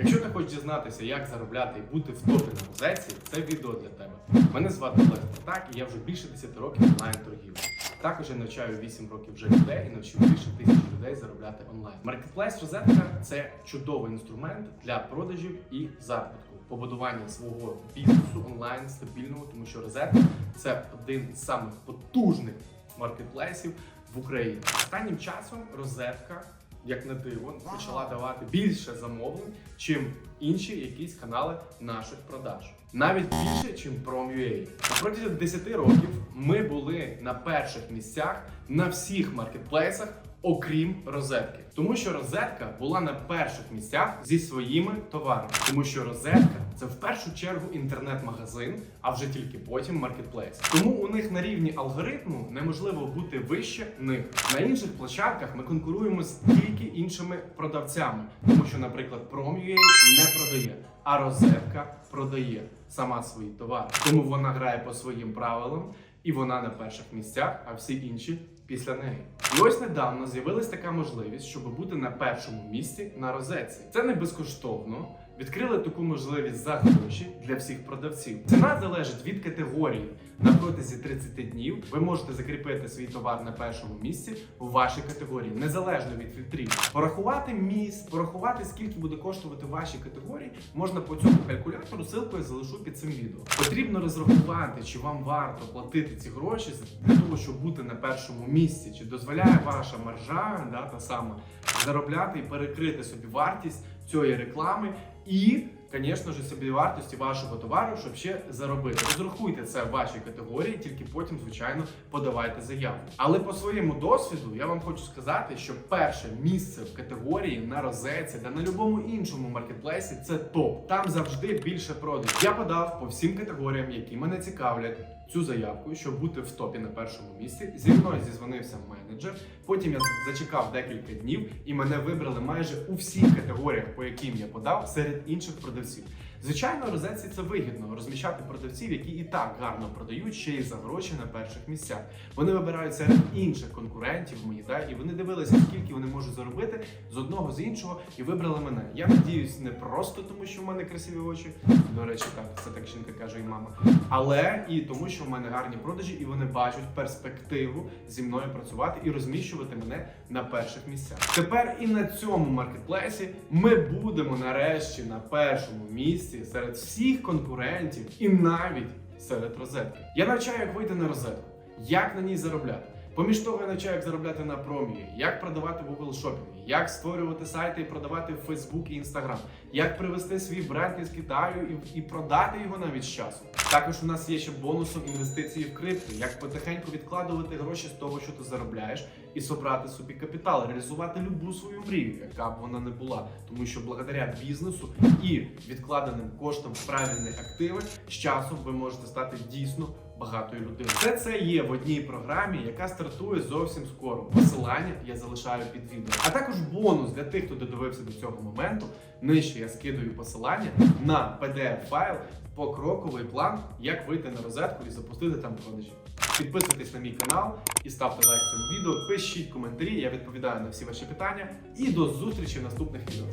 Якщо ти хочеш дізнатися, як заробляти і бути в топі на розетці, це відео для тебе. Мене звати Олег Спартак, і я вже більше 10 років онлайн торгівлі. Також я навчаю 8 років вже людей і навчив більше тисячі людей заробляти онлайн. Маркетплейс розетка це чудовий інструмент для продажів і заробітку, побудування свого бізнесу онлайн стабільного, тому що розетка це один із самих потужних маркетплейсів в Україні. Останнім часом розетка, як на диво, почала давати більше замовлень, чим інші якісь канали наших продаж. Навіть більше, чим Prom.ua. Протягом протязі 10 років ми були на перших місцях на всіх маркетплейсах, окрім розетки. Тому що розетка була на перших місцях зі своїми товарами. Тому що розетка це в першу чергу інтернет-магазин, а вже тільки потім маркетплейс. Тому у них на рівні алгоритму неможливо бути вище них. На інших площадках ми конкуруємо з тільки іншими продавцями, тому що, наприклад, Prom.ua не продає, а розетка продає сама свої товари. Тому вона грає по своїм правилам. І вона на перших місцях, а всі інші після неї. І ось недавно з'явилась така можливість, щоб бути на першому місці на розетці. Це не безкоштовно. Відкрили таку можливість за гроші для всіх продавців. Ціна залежить від категорії. На протязі 30 днів ви можете закріпити свій товар на першому місці у вашій категорії, незалежно від фільтрів. Порахувати місць, порахувати скільки буде коштувати ваші категорії, можна по цьому калькулятору. Я залишу під цим відео. Потрібно розрахувати, чи вам варто платити ці гроші для того, щоб бути на першому місці, чи дозволяє ваша маржа, да, та сама, заробляти і перекрити собі вартість цієї реклами і, звісно ж, собі вартості вашого товару, щоб ще заробити. Розрахуйте це в вашій категорії, тільки потім, звичайно, подавайте заяву. Але по своєму досвіду я вам хочу сказати, що перше місце в категорії на розетці та на будь-якому іншому маркетплейсі це топ. Там завжди більше продажів. Я подав по всім категоріям, які мене цікавлять. Цю заявку, щоб бути в топі на першому місці, зі мною зізвонився менеджер. Потім я зачекав декілька днів, і мене вибрали майже у всіх категоріях, по яким я подав, серед інших продавців. Звичайно, розетці це вигідно розміщати продавців, які і так гарно продають ще й за гроші на перших місцях. Вони вибирають серед інших конкурентів мої, да, і вони дивилися, скільки вони можуть заробити з одного з іншого, і вибрали мене. Я надіюсь, не просто тому, що в мене красиві очі. До речі, так це так жінка каже і мама, але і тому, що в мене гарні продажі, і вони бачать перспективу зі мною працювати і розміщувати мене на перших місцях. Тепер і на цьому маркетплейсі ми будемо нарешті на першому місці серед всіх конкурентів і навіть серед розетки. Я навчаю, як вийти на розетку, як на ній заробляти. Поміж того, я навчаю, як заробляти на промії, як продавати в Google Shopping, як створювати сайти і продавати в Facebook і Instagram, як привести свій бренд із Китаю і, і продати його навіть з часу. Також у нас є ще бонусом інвестиції в крипто, як потихеньку відкладувати гроші з того, що ти заробляєш, і собрати собі капітал, реалізувати любу свою мрію, яка б вона не була. Тому що благодаря бізнесу і відкладеним коштам в правильні активи з часом ви можете стати дійсно багатою людиною. Все це є в одній програмі, яка стартує зовсім скоро. Посилання я залишаю під відео. А також бонус для тих, хто додивився до цього моменту. Нижче я скидаю посилання на pdf файл покроковий план, як вийти на розетку і запустити там продажі. Підписуйтесь на мій канал і ставте лайк цьому відео. Пишіть коментарі, я відповідаю на всі ваші питання. І до зустрічі в наступних відео.